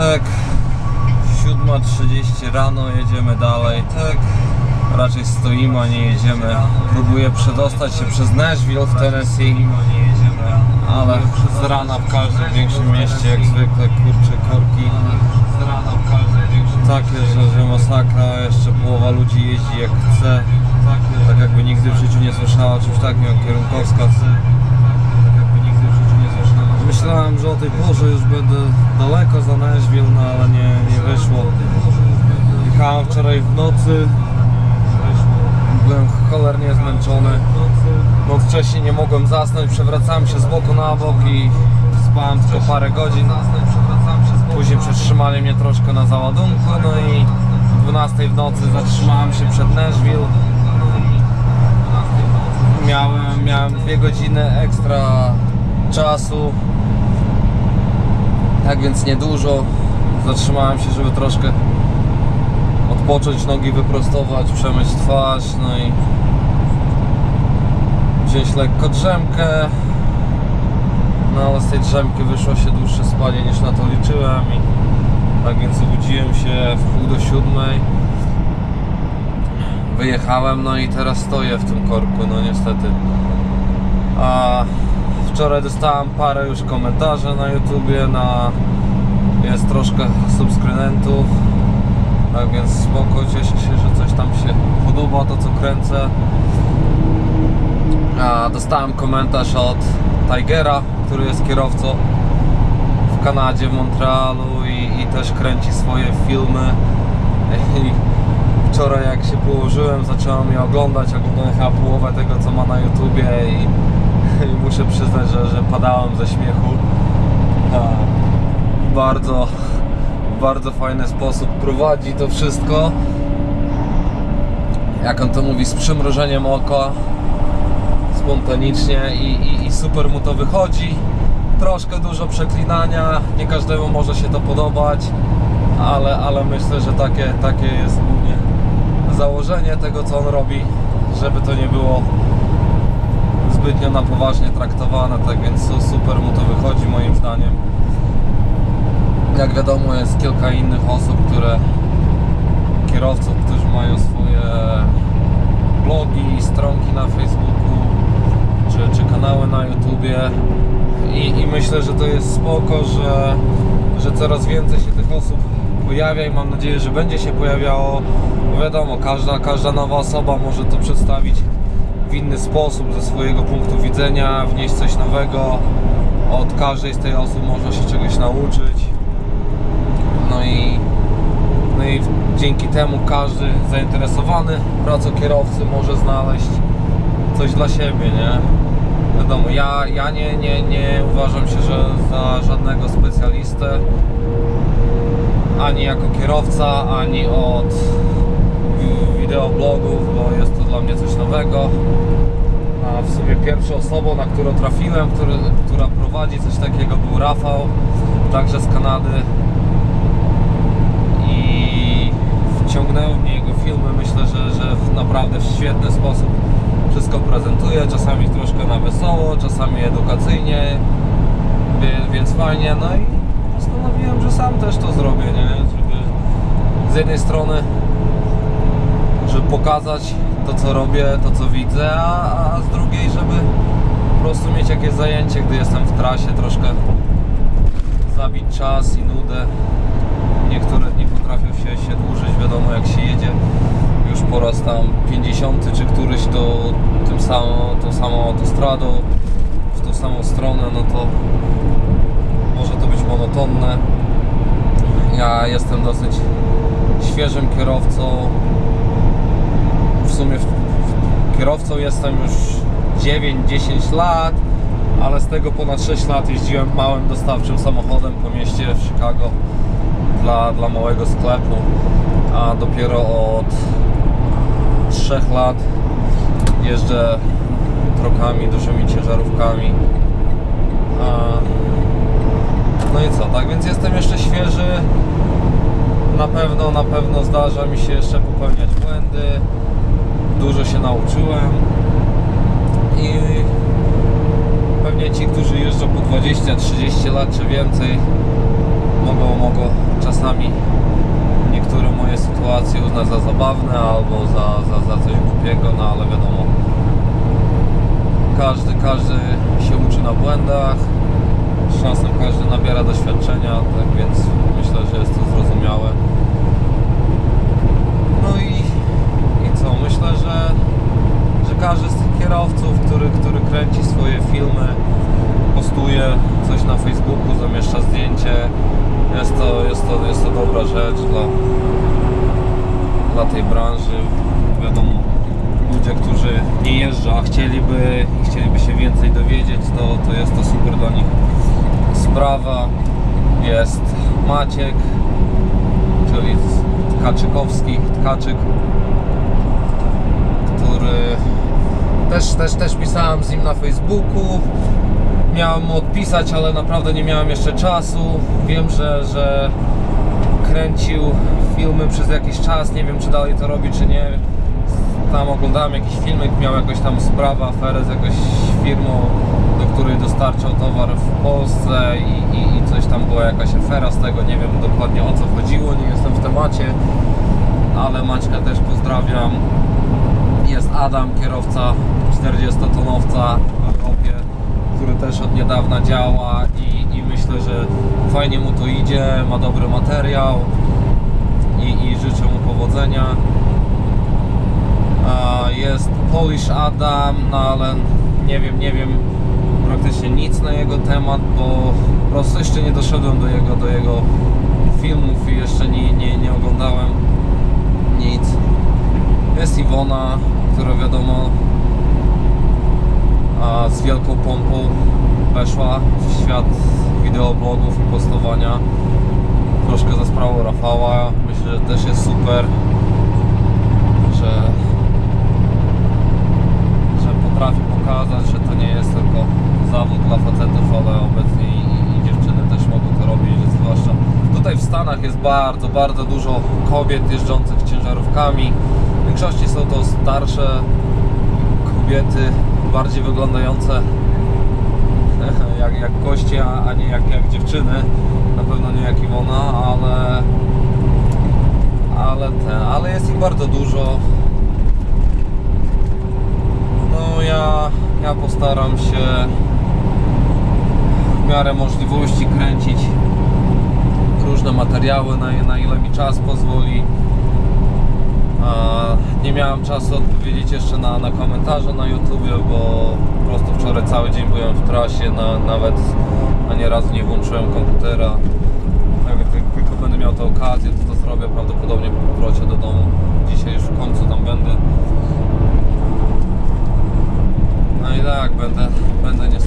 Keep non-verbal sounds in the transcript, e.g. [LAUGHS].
Tak, 7.30 rano jedziemy dalej. Tak, raczej stoimy, a nie jedziemy. Próbuję przedostać się przez Nashville w Tennessee, ale z rana w każdym większym mieście jak zwykle kurcze korki. Takie, że, że masakra, jeszcze połowa ludzi jeździ jak chce. Tak jakby nigdy w życiu nie słyszała o czymś takim jak kierunkowskaz. Tak. Myślałem, że o tej porze już będę daleko za Nashville, no ale nie, nie wyszło. Jechałem wczoraj w nocy. Byłem cholernie zmęczony. Noc wcześniej nie mogłem zasnąć, przewracałem się z boku na bok i spałem tylko parę godzin. Później przetrzymali mnie troszkę na załadunku, no i o 12 w nocy zatrzymałem się przed Nashville. Miałem, miałem dwie godziny ekstra czasu, tak więc niedużo. Zatrzymałem się, żeby troszkę odpocząć, nogi wyprostować, przemyć twarz, no i wziąć lekko drzemkę. No ale z tej drzemki wyszło się dłuższe spanie niż na to liczyłem i tak więc obudziłem się w pół do siódmej. Wyjechałem, no i teraz stoję w tym korku, no niestety. A wczoraj dostałem parę już komentarzy na YouTubie, na jest troszkę subskrybentów. Tak więc spoko, cieszę się, że coś tam się podoba, to co kręcę. Dostałem komentarz od Tigera, który jest kierowcą w Kanadzie, w Montrealu i, i też kręci swoje filmy. I wczoraj jak się położyłem, zacząłem je oglądać, oglądałem chyba połowę tego co ma na YouTubie i, [LAUGHS] i muszę przyznać, że, że padałem ze śmiechu. Bardzo, bardzo fajny sposób prowadzi to wszystko. Jak on to mówi, z przymrużeniem oka spontanicznie i, i, i super mu to wychodzi. Troszkę dużo przeklinania, nie każdemu może się to podobać, ale, ale myślę, że takie, takie jest głównie założenie tego, co on robi, żeby to nie było zbytnio na poważnie traktowane, tak więc su- super mu to wychodzi moim zdaniem. Jak wiadomo jest kilka innych osób, które kierowców, którzy mają swoje blogi, stronki na Facebooku czy, czy kanały na YouTubie. I, i myślę, że to jest spoko, że, że coraz więcej się tych osób pojawia i mam nadzieję, że będzie się pojawiało, bo wiadomo, każda, każda nowa osoba może to przedstawić w inny sposób, ze swojego punktu widzenia, wnieść coś nowego, od każdej z tej osób można się czegoś nauczyć. No i, no i dzięki temu każdy zainteresowany pracą kierowcy może znaleźć coś dla siebie, nie? Wiadomo, ja, ja nie, nie, nie uważam się, że za żadnego specjalistę ani jako kierowca, ani od wideoblogów, bo jest to dla mnie coś nowego. A w sumie pierwszą osobą, na którą trafiłem, który, która prowadzi coś takiego był Rafał, także z Kanady. I wciągnęły mnie jego filmy. Myślę, że, że w naprawdę w świetny sposób wszystko prezentuje. Czasami troszkę na wesoło, czasami edukacyjnie, więc fajnie. No i postanowiłem, że sam też to zrobię, nie? Z jednej strony pokazać to co robię, to co widzę, a, a z drugiej, żeby po prostu mieć jakieś zajęcie, gdy jestem w trasie, troszkę zabić czas i nudę. Niektóre dni potrafią się, się dłużyć, wiadomo jak się jedzie już po raz tam 50 czy któryś to tym samą, tą samą autostradą w tą samą stronę, no to może to być monotonne. Ja jestem dosyć świeżym kierowcą. Kierowcą jestem już 9-10 lat, ale z tego ponad 6 lat jeździłem małym dostawczym samochodem po mieście w Chicago dla, dla małego sklepu, a dopiero od 3 lat jeżdżę trokami, dużymi ciężarówkami. No i co, tak więc jestem jeszcze świeży. Na pewno, na pewno zdarza mi się jeszcze popełniać błędy. Dużo się nauczyłem. I pewnie ci, którzy jeżdżą po 20-30 lat czy więcej, mogą, mogą czasami niektóre moje sytuacje uznać za zabawne albo za, za, za coś głupiego, no ale wiadomo. Każdy, każdy się uczy na błędach. Z czasem każdy nabiera doświadczenia, tak więc myślę, że jest to zrozumiałe. No i, co? Myślę, że, że każdy z tych kierowców, który, który kręci swoje filmy, postuje coś na Facebooku, zamieszcza zdjęcie, jest to, jest to, jest to dobra rzecz dla, dla tej branży. Wiadomo, ludzie, którzy nie jeżdżą, a chcieliby, chcieliby się więcej dowiedzieć, to, to jest to super dla nich sprawa. Jest Maciek, czyli Tkaczykowski, Tkaczyk, który też, też, też pisałem z nim na Facebooku. Miałem mu odpisać, ale naprawdę nie miałem jeszcze czasu. Wiem, że, że kręcił filmy przez jakiś czas. Nie wiem, czy dalej to robi, czy nie. Tam oglądałem jakiś filmik, miał jakąś tam sprawę, aferę z jakąś firmą, do której dostarczał towar w Polsce i, i, i coś tam była jakaś afera z tego. Nie wiem dokładnie o co chodziło, nie jestem w temacie, ale Maćka też pozdrawiam. Jest Adam, kierowca 40-tonowca w Europie, który też od niedawna działa i, i myślę, że fajnie mu to idzie, ma dobry materiał i, i życzę mu powodzenia. Jest Polish Adam, no ale nie wiem, nie wiem praktycznie nic na jego temat, bo po prostu jeszcze nie doszedłem do jego, do jego filmów i jeszcze nie, nie, nie oglądałem. Iwona, która wiadomo z wielką pompą weszła w świat wideoblogów i postowania. Troszkę za sprawą Rafała. Myślę, że też jest super, że, że potrafi pokazać, że to nie jest tylko zawód dla facetów, ale obecnie i, i, dziewczyny też mogą to robić, zwłaszcza tutaj w Stanach jest bardzo, bardzo dużo kobiet jeżdżących ciężarówkami. Większości są to starsze kobiety, bardziej wyglądające [LAUGHS] jak, jak goście, a a nie jak, jak dziewczyny. Na pewno nie jak Iwona, ale ale ten, ale jest ich bardzo dużo. No ja, ja postaram się w miarę możliwości kręcić różne materiały, na, na ile mi czas pozwoli. Nie miałem czasu odpowiedzieć jeszcze na, na komentarze na YouTubie, bo po prostu wczoraj cały dzień byłem w trasie, na, nawet ani razu nie włączyłem komputera. Jak tylko będę miał tę okazję, to to zrobię prawdopodobnie po powrocie do domu. Dzisiaj już w końcu tam będę. No i tak, będę, będę nie